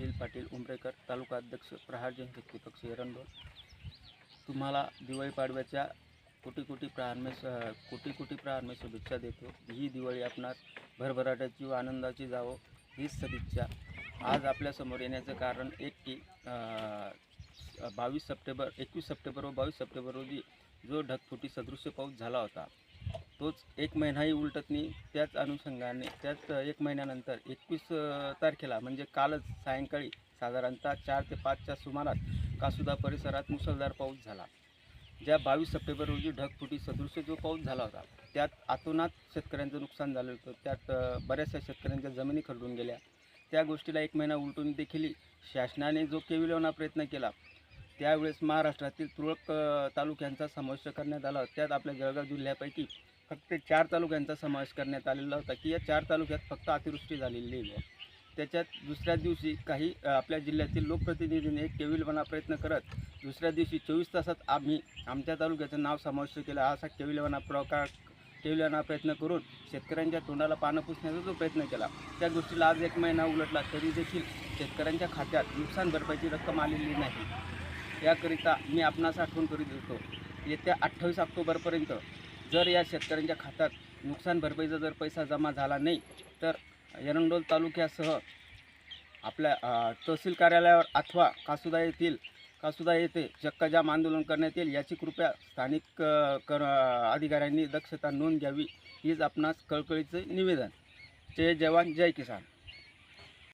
सुनील पाटील उमरेकर तालुका अध्यक्ष प्रहार जनशक्ती पक्ष एरंडोल तुम्हाला दिवाळी पाडव्याच्या कोटी कोटी प्रारंभ कोटी कोटी प्रारंभे शुभेच्छा देतो. ही दिवाळी आपणास भरभराट्याची व आनंदाची जावो हीच सदिच्छा. आज आपल्यासमोर येण्याचं कारण एक की बावीस सप्टेंबर एकवीस सप्टेंबर व बावीस सप्टेंबर रोजी जो ढगफुटी सदृश्य पाऊस झाला होता तोच एक महिनाही उलटत नाही. त्याच अनुषंगाने त्याच एक महिन्यानंतर एकवीस तारखेला म्हणजे कालच सायंकाळी साधारणतः चार ते पाचच्या सुमारास कासुदा परिसरात मुसळधार पाऊस झाला. ज्या बावीस सप्टेंबर रोजी ढगफुटी सदृश जो पाऊस झाला होता त्यात आतोनात शेतकऱ्यांचं नुकसान झालं होतं. त्यात बऱ्याचशा शेतकऱ्यांच्या जमिनी खरडून गेल्या. त्या गोष्टीला एक महिना उलटून देखील शासनाने जो केविलवणा प्रयत्न केला त्यावेळेस महाराष्ट्रातील तुरळक तालुक्यांचा समावेश करण्यात आला त्यात आपल्या जळगाव जिल्ह्यापैकी फक्त चार तालुक्यांचा समावेश करण्यात आलेला होता की या चार तालुक्यात फक्त अतिवृष्टी झालेली आहे त्याच्यात दुसऱ्या दिवशी काही आपल्या जिल्ह्यातील लोकप्रतिनिधींनी एक केविलपणा प्रयत्न करत दुसऱ्या दिवशी चोवीस तासात आम्ही आमच्या तालुक्याचं नाव समाविष्ट केलं. असा केविलपणा प्रकार केविलपणा प्रयत्न करून शेतकऱ्यांच्या तोंडाला पानं पुसण्याचा जो प्रयत्न केला त्या गोष्टीला आज एक महिना उलटला तरी देखील शेतकऱ्यांच्या खात्यात नुकसान भरपाईची रक्कम आलेली नाही. याकरिता मी आपणास आठवण करीत होतो येत्या अठ्ठावीस ऑक्टोबरपर्यंत जर या शेतकऱ्यांच्या खात्यात नुकसान भरपाईचा जर पैसा जमा झाला नाही तर एरंडोल तालुक्यासह आपल्या तहसील कार्यालयावर अथवा कासुदा येथील कासुदा येथे चक्काजाम आंदोलन करण्यात येईल याची कृपया स्थानिक कर अधिकाऱ्यांनी दक्षता नोंद घ्यावी हीच आपणास कळकळीचं निवेदन. जय जवान जय किसान.